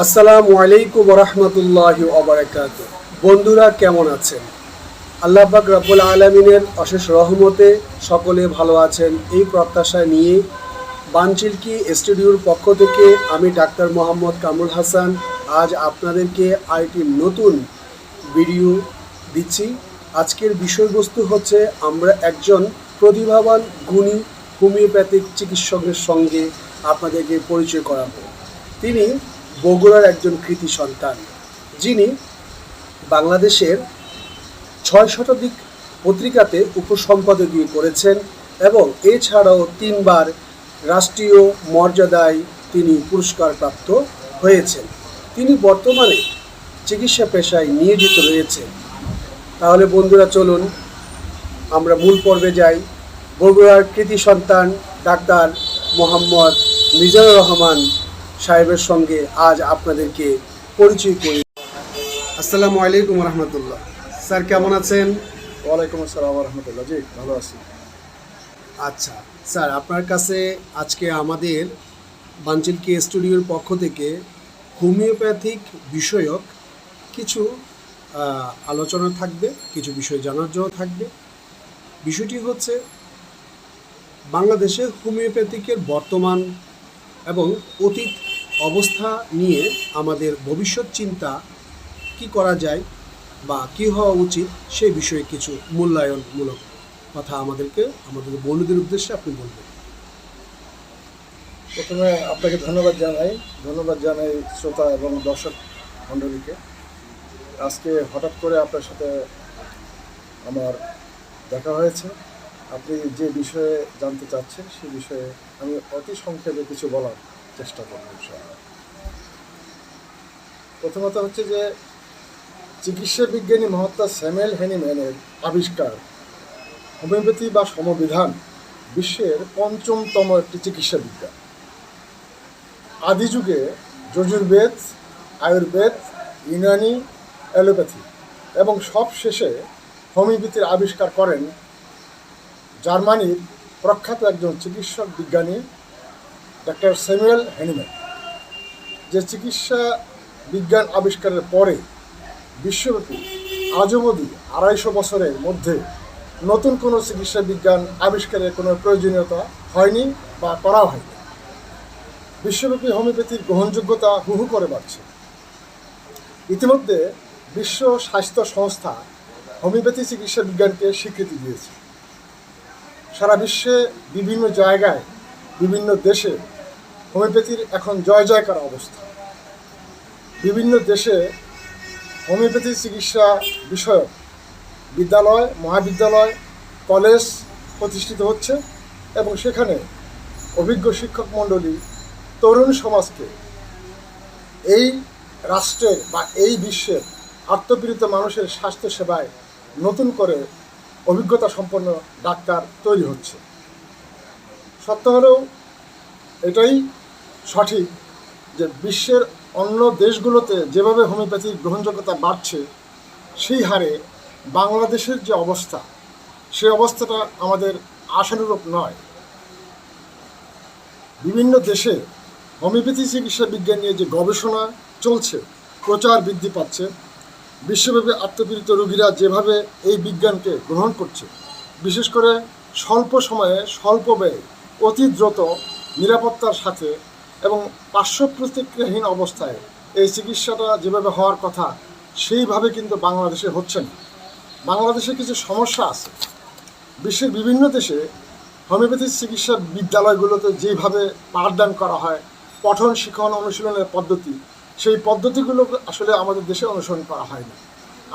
আসসালামু আলাইকুম রহমতুল্লাহ ওবরাকাত বন্ধুরা, কেমন আছেন? আল্লাহ পাক রব্বুল আলমিনের অশেষ রহমতে সকলে ভালো আছেন। এই প্রত্যাশা নিয়ে বানচিলকি স্টুডিওর পক্ষ থেকে আমি ডাক্তার মোহাম্মদ কামরুল হাসান আজ আপনাদেরকে আরেকটি নতুন ভিডিও দিচ্ছি। আজকের বিষয়বস্তু হচ্ছে আমরা একজন প্রতিভাবান গুণী হোমিওপ্যাথিক চিকিৎসকের সঙ্গে আপনাদেরকে পরিচয় করাবো। তিনি বগুড়ার একজন কৃতি সন্তান, যিনি বাংলাদেশের ছয় শতাধিক পত্রিকাতে উপসম্পাদকীয় করেছেন এবং এছাড়াও তিনবার রাষ্ট্রীয় মর্যাদায় তিনি পুরস্কারপ্রাপ্ত হয়েছেন। তিনি বর্তমানে চিকিৎসা পেশায় নিয়োজিত রয়েছেন। তাহলে বন্ধুরা চলুন, আমরা মূল পর্বে যাই। বগুড়ার কৃতি সন্তান ডাক্তার মোহাম্মদ মিজানুর রহমান সাহেবের সঙ্গে আজ আপনাদেরকে পরিচয় করি। আসসালামু আলাইকুম রহমতুল্লাহ। স্যার কেমন আছেন? ওয়ালাইকুম আসসালাম রহমতুল্লাহ। জি ভালো আছি। আচ্ছা স্যার আপনার কাছে আজকে আমাদের বাঞ্চিল কে স্টুডিওর পক্ষ থেকে হোমিওপ্যাথিক বিষয়ক কিছু আলোচনা থাকবে কিছু বিষয় জানার জন্য থাকবে। বিষয়টি হচ্ছে বাংলাদেশে হোমিওপ্যাথিকের বর্তমান এবং অতীত অবস্থা নিয়ে আমাদের ভবিষ্যৎ চিন্তা কি করা যায় বা কি হওয়া উচিত সেই বিষয়ে কিছু মূল্যায়নমূলক কথা আমাদেরকে, আমাদের বন্ধুদের উদ্দেশ্যে আপনি বলবেন। প্রথমে আপনাকে ধন্যবাদ জানাই ধন্যবাদ জানাই শ্রোতা এবং দর্শক মণ্ডলীকে। আজকে হঠাৎ করে আপনার সাথে আমার দেখা হয়েছে। আপনি যে বিষয়ে জানতে চাচ্ছেন সেই বিষয়ে আমি অতি সংক্ষেপে কিছু বলার চেষ্টা করব। প্রথমত হচ্ছে যে, চিকিৎসা বিজ্ঞানী মহাত্মা স্যামুয়েল হেনিম্যানের আবিষ্কার, হোমিওপ্যাথি বা সমবিধান বিশ্বের পঞ্চমতম একটি চিকিৎসা বিজ্ঞান আদি যুগে যজুর্বেদ, আয়ুর্বেদ, ইউনানি, অ্যালোপ্যাথি এবং সব শেষে হোমিওপ্যাথির আবিষ্কার করেন জার্মানির প্রখ্যাত একজন চিকিৎসক বিজ্ঞানী ডক্টর স্যামুয়েল হেনিম্যান, যে চিকিৎসা বিজ্ঞান আবিষ্কারের পরে বিশ্বব্যাপী আজও অবধি আড়াইশো বছরের মধ্যে নতুন কোনো চিকিৎসা বিজ্ঞান আবিষ্কারের কোনো প্রয়োজনীয়তা হয়নি বা করা হয়নি। বিশ্বব্যাপী হোমিওপ্যাথির গ্রহণযোগ্যতা হু হু করে বাড়ছে। ইতিমধ্যে বিশ্ব স্বাস্থ্য সংস্থা হোমিওপ্যাথি চিকিৎসা বিজ্ঞানকে স্বীকৃতি দিয়েছে। সারা বিশ্বে বিভিন্ন জায়গায়, বিভিন্ন দেশে হোমিওপ্যাথির এখন জয় জয়কার অবস্থা। বিভিন্ন দেশে হোমিওপ্যাথি চিকিৎসা বিষয়ক বিদ্যালয়, মহাবিদ্যালয়, কলেজ প্রতিষ্ঠিত হচ্ছে এবং সেখানে অভিজ্ঞ শিক্ষক মণ্ডলী, তরুণ সমাজকে এই রাষ্ট্রের বা এই বিশ্বের আত্মপীড়িত মানুষের স্বাস্থ্য সেবায় নতুন করে অভিজ্ঞতা সম্পন্ন ডাক্তার তৈরি হচ্ছে। সত্য হলেও এটাই সঠিক যে বিশ্বের অন্য দেশগুলোতে যেভাবে হোমিওপ্যাথির গ্রহণযোগ্যতা বাড়ছে, সেই হারে বাংলাদেশের যে অবস্থা সেই অবস্থাটা আমাদের আশানুরূপ নয়। বিভিন্ন দেশে হোমিওপ্যাথি চিকিৎসা বিজ্ঞান নিয়ে যে গবেষণা চলছে, প্রচার বৃদ্ধি পাচ্ছে, বিশ্বব্যাপী আত্মপীড়িত রোগীরা যেভাবে এই বিজ্ঞানকে গ্রহণ করছে, বিশেষ করে স্বল্প সময়ে স্বল্প ব্যয়ে অতি দ্রুত নিরাপত্তার সাথে এবং পার্শ্ব প্রতিক্রিয়াহীন অবস্থায় এই চিকিৎসাটা যেভাবে হওয়ার কথা, সেইভাবে কিন্তু বাংলাদেশে হচ্ছে না। বাংলাদেশে কিছু সমস্যা আছে। বিশ্বের বিভিন্ন দেশে হোমিওপ্যাথি চিকিৎসা বিদ্যালয়গুলোতে যেভাবে পাঠদান করা হয়, পঠন শিখন অনুশীলনের পদ্ধতি, সেই পদ্ধতিগুলো আসলে আমাদের দেশে অনুসরণ করা হয় না।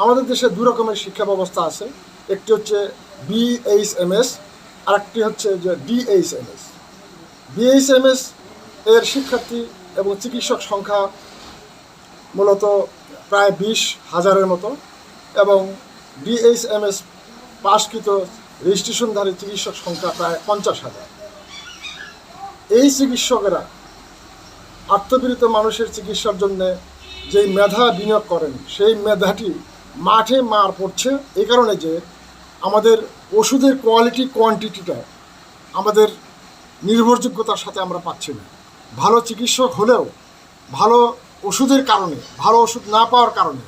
আমাদের দেশে দু রকমের শিক্ষা ব্যবস্থা আছে। একটি হচ্ছে বিএইচএমএস আর একটি হচ্ছে যে ডিএইচএমএস বিএইচএমএস এর শিক্ষার্থী এবং চিকিৎসক সংখ্যা মূলত প্রায় বিশ হাজারের মতো এবং ডিএইচএমএস পাশকৃত রেজিস্ট্রেশনধারী চিকিৎসক সংখ্যা প্রায় পঞ্চাশ হাজার। এই চিকিৎসকেরা আত্মপীড়িত মানুষের চিকিৎসার জন্য যেই মেধা বিনিয়োগ করেন, সেই মেধাটি মাঠে মার পড়ছে এই কারণে যে আমাদের ওষুধের কোয়ালিটি কোয়ান্টিটিটা আমাদের নির্ভরযোগ্যতার সাথে আমরা পাচ্ছি না। ভালো চিকিৎসক হলেও ভালো ওষুধের কারণে, ভালো ওষুধ না পাওয়ার কারণে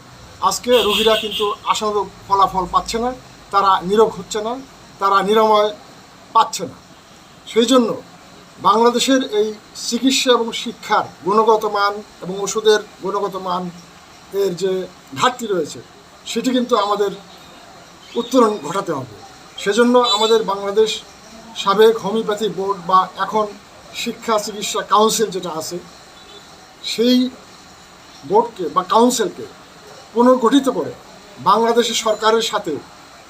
আজকে রোগীরা কিন্তু আশানুরূপ ফলাফল পাচ্ছে না, তারা নিরোগ হচ্ছে না, তারা নিরাময় পাচ্ছে না। সেই জন্য বাংলাদেশের এই চিকিৎসা এবং শিক্ষার গুণগত মান এবং ওষুধের গুণগত মান এর যে ঘাটতি রয়েছে, সেটি কিন্তু আমাদের উত্তরণ ঘটাতে হবে। সেজন্য আমাদের বাংলাদেশ সাবেক হোমিওপ্যাথি বোর্ড বা এখন শিক্ষা চিকিৎসা কাউন্সিল যেটা আছে, সেই বোর্ডকে বা কাউন্সিলকে পুনর্গঠিত করে বাংলাদেশের সরকারের সাথে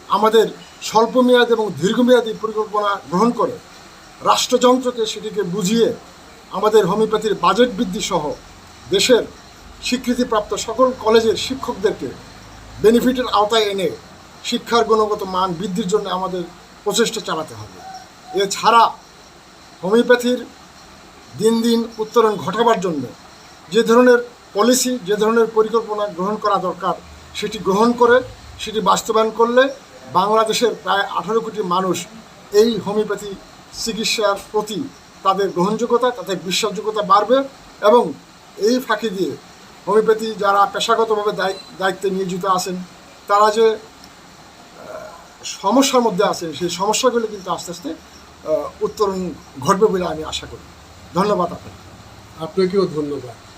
আমাদের স্বল্পমেয়াদী এবং দীর্ঘমেয়াদী পরিকল্পনা গ্রহণ করে রাষ্ট্রযন্ত্রকে সেটিকে বুঝিয়ে আমাদের হোমিওপ্যাথির বাজেট বৃদ্ধি সহ দেশের স্বীকৃতিপ্রাপ্ত সকল কলেজের শিক্ষকদেরকে বেনিফিটের আওতায় এনে শিক্ষার গুণগত মান বৃদ্ধির জন্য আমাদের প্রচেষ্টা চালাতে হবে। এছাড়া হোমিওপ্যাথির দিন দিন উত্তরণ ঘটাবার জন্য যে ধরনের পলিসি, যে ধরনের পরিকল্পনা গ্রহণ করা দরকার, সেটি গ্রহণ করে, সেটি বাস্তবায়ন করলে বাংলাদেশের প্রায় আঠারো কোটি মানুষ এই হোমিওপ্যাথি চিকিৎসার প্রতি তাদের গ্রহণযোগ্যতা, তাদের বিশ্বাসযোগ্যতা বাড়বে এবং এই ফাঁকি দিয়ে হোমিওপ্যাথি যারা পেশাগতভাবে দায়িত্ব নিয়োজিত আছেন, তারা যে সমস্যার মধ্যে আছেন, সেই সমস্যাগুলো কিন্তু আস্তে আস্তে উত্তরণ ঘটবে বলে আমি আশা করি। ধন্যবাদ আপনাকে। আপনাকেও ধন্যবাদ।